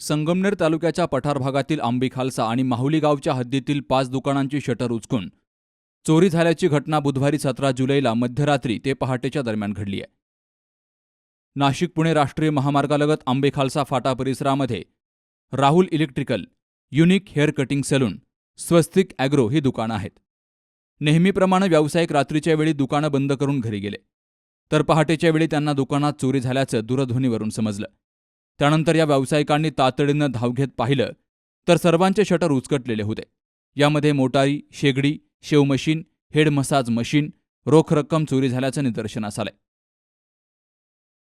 संगमनेर तालुक्याच्या पठार भागातील आंबी खालसा आणि माहुली गावच्या हद्दीतील पाच दुकानांची शटर उचकून चोरी झाल्याची घटना बुधवारी सतरा जुलैला मध्यरात्री ते पहाटेच्या दरम्यान घडली आहे. नाशिक पुणे राष्ट्रीय महामार्गालगत आंबे खालसा फाटा परिसरामध्ये Rahul electrical unique hair cutting salon Swastik agro ही दुकानं आहेत. नेहमीप्रमाणे व्यावसायिक रात्रीच्या वेळी दुकानं बंद करून घरी गेले. तर पहाटेच्या वेळी त्यांना दुकानात चोरी झाल्याचं दूरध्वनीवरून समजलं. त्यानंतर या व्यावसायिकांनी तातडीनं धाव घेत पाहिलं तर सर्वांचे शटर उचकटलेले होते. यामध्ये मोटारी शेगडी shave machine head massage machine रोख रक्कम चोरी झाल्याचं निदर्शनास आलंय.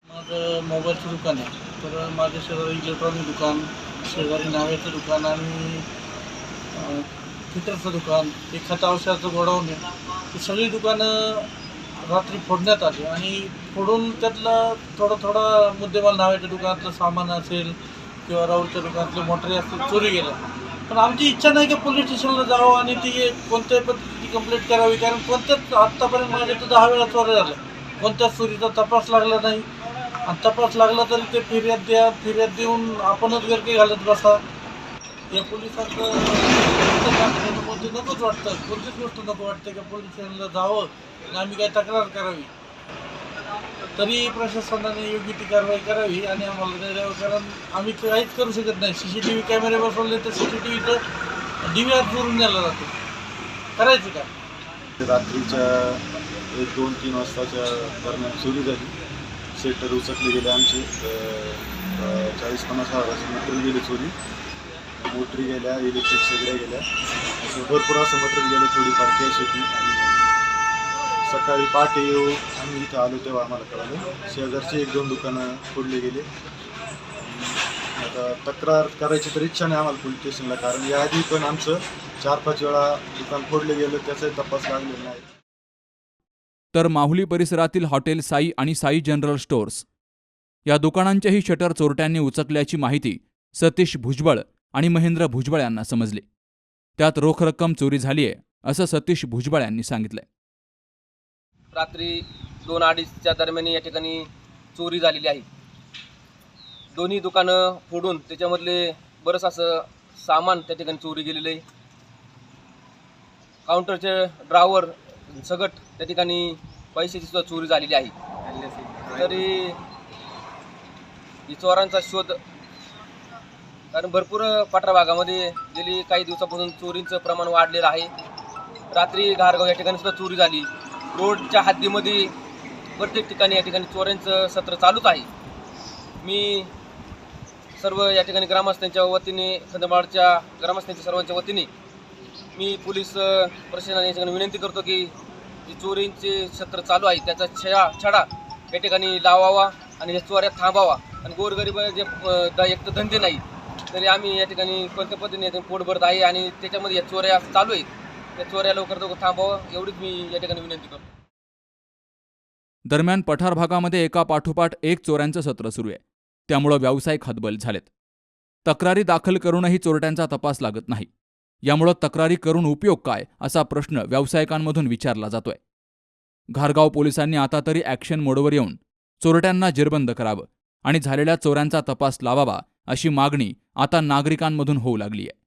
माझं मोबाईलचं दुकान आहे. तर माझं शेजारी इलेक्ट्रॉनिक दुकान शेजारी नाव्याचं दुकान आणि अं, फिटरचं दुकान ते खत औषधाचं गोडाऊन आहे. सगळी दुकानं रात्री फोडण्यात आली आणि फोडून त्यातलं थोडं थोडं मुद्देमाल धावायच्या दुकानातलं सामान असेल किंवा राहुलच्या दुकानातले मोटरी असतील चोरी गेल्या पण आमची इच्छा नाही की पोलीस स्टेशनला जावं आणि ती कोणत्याही पद्धतीची कंप्लेंट करावी कारण कोणत्याच आत्तापर्यंत माझ्या तर दहा वेळा चोऱ्या झाल्या. कोणत्याच चोरीचा तपास लागला नाही. आणि तपास लागला तरी ते फिर्याद द्या फिर्याद देऊन आपणच गर्दी घालत बसा. या पोलिसांचं नकोच वाटतं. कोणतीच गोष्ट नको वाटते का पोलीस स्टेशनला जावं आणि आम्ही काय तक्रार करावी? तरी प्रशासनाने योग्य ती कारवाई करावी आणि आम्हाला नाही कारण आम्ही काहीच करू शकत नाही. सी सी टी व्ही कॅमेरे बसवले तर सी सी टी व्हीचं डी व्ही आर चोरून जातो. करायचं काय? रात्रीच्या एक दोन तीन वाजताच्या दरम्यान चोरी झाली. सेटर उचकले गेले आमचे. चाळीस पन्नास हजाराची मोटरी गेली चोरी. मोटरी गेल्या इलेक्ट्रिक सगळ्या गेल्या. भरपूर असं मटेरियल गेलं थोडीफार कॅश होती आणि सकाळी पहाटे येऊ आम्ही इथं आलो तेव्हा आम्हाला कळालं. शेजारचे एक दोन दुकानं फोडले गेले. आता तक्रार करायची तर इच्छा नाही आम्हाला पोलीस स्टेशनला कारण याआधी पण आमचं चार पाच वेळा दुकान फोडले गेलं त्याचाही तपास लागलेला नाही. तर माहुली परिसरातील हॉटेल साई आणि साई जनरल स्टोअर्स. या दुकानांचेही शटर चोरट्यांनी उचकल्याची माहिती सतीश भुजबळ आणि महेंद्र भुजबळ यांना समजली. त्यात रोख रक्कम चोरी झालीय असं सतीश भुजबळ यांनी सांगितलंय. रात्री दोन अडीचच्या दरम्यान या ठिकाणी चोरी झालेली आहे. दोन्ही दुकानं फोडून त्याच्यामधले बरंच असं सामान त्या ठिकाणी चोरी गेलेलं आहे. काउंटरचे ड्रावर सगट त्या ठिकाणी पैशाची सुद्धा चोरी झालेली आहे. तरी चोरांचा शोध कारण भरपूर पठरा भागामध्ये गेली काही दिवसापासून चोरींचं प्रमाण वाढलेलं आहे. रात्री घारगाव या ठिकाणी सुद्धा चोरी झाली. रोडच्या हद्दीमध्ये प्रत्येक ठिकाणी या ठिकाणी चोऱ्यांचं सत्र चालूच आहे. मी सर्व या ठिकाणी ग्रामस्थांच्या वतीने खंदमाळच्या ग्रामस्थांच्या सर्वांच्या वतीने मी पोलीस प्रशासनाने या ठिकाणी विनंती करतो की जी चोरींचे सत्र चालू आहे त्याचा छया छडा या ठिकाणी लावावा आणि या चोऱ्या थांबावा. आणि गोरगरीब जे एक तर धंदे नाही तरी आम्ही या ठिकाणी कोणत्या पद्धतीने या पोट भरत आहे आणि त्याच्यामध्ये या चोऱ्या चालू आहेत त्या चोऱ्या लवकर लवकर थांबावं एवढीच मी या ठिकाणी विनंती करतो. दरम्यान पठार भागामध्ये एका पाठोपाठ एक चोऱ्यांचं सत्र सुरू आहे. त्यामुळं व्यावसायिक हतबल झालेत. तक्रारी दाखल करूनही चोरट्यांचा तपास लागत नाही. यामुळं तक्रारी करून उपयोग काय असा प्रश्न व्यावसायिकांमधून विचारला जातोय. घारगाव पोलिसांनी आता तरी ॲक्शन मोडवर येऊन चोरट्यांना जेरबंद करावं आणि झालेल्या चोऱ्यांचा तपास लावावा अशी मागणी आता नागरिकांमधून होऊ लागली आहे.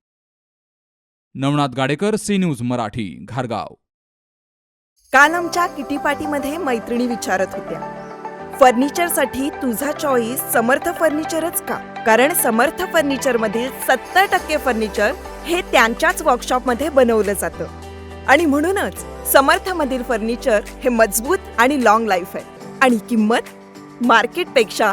नवनाथ गाडेकर सी न्यूज मराठी घारगाव. काल आमच्या किटी पार्टीमध्ये मैत्रिणी विचारत होत्या. फर्निचरसाठी तुझा चॉईस समर्थ फर्निचरच का? कारण समर्थ फर्निचरमधील सत्तर टक्के फर्निचर हे त्यांच्याच वर्कशॉपमध्ये बनवलं जातं. आणि म्हणूनच समर्थ मधील फर्निचर हे मजबूत आणि लॉंग लाईफ आहे. आणि किंमत मार्केटपेक्षा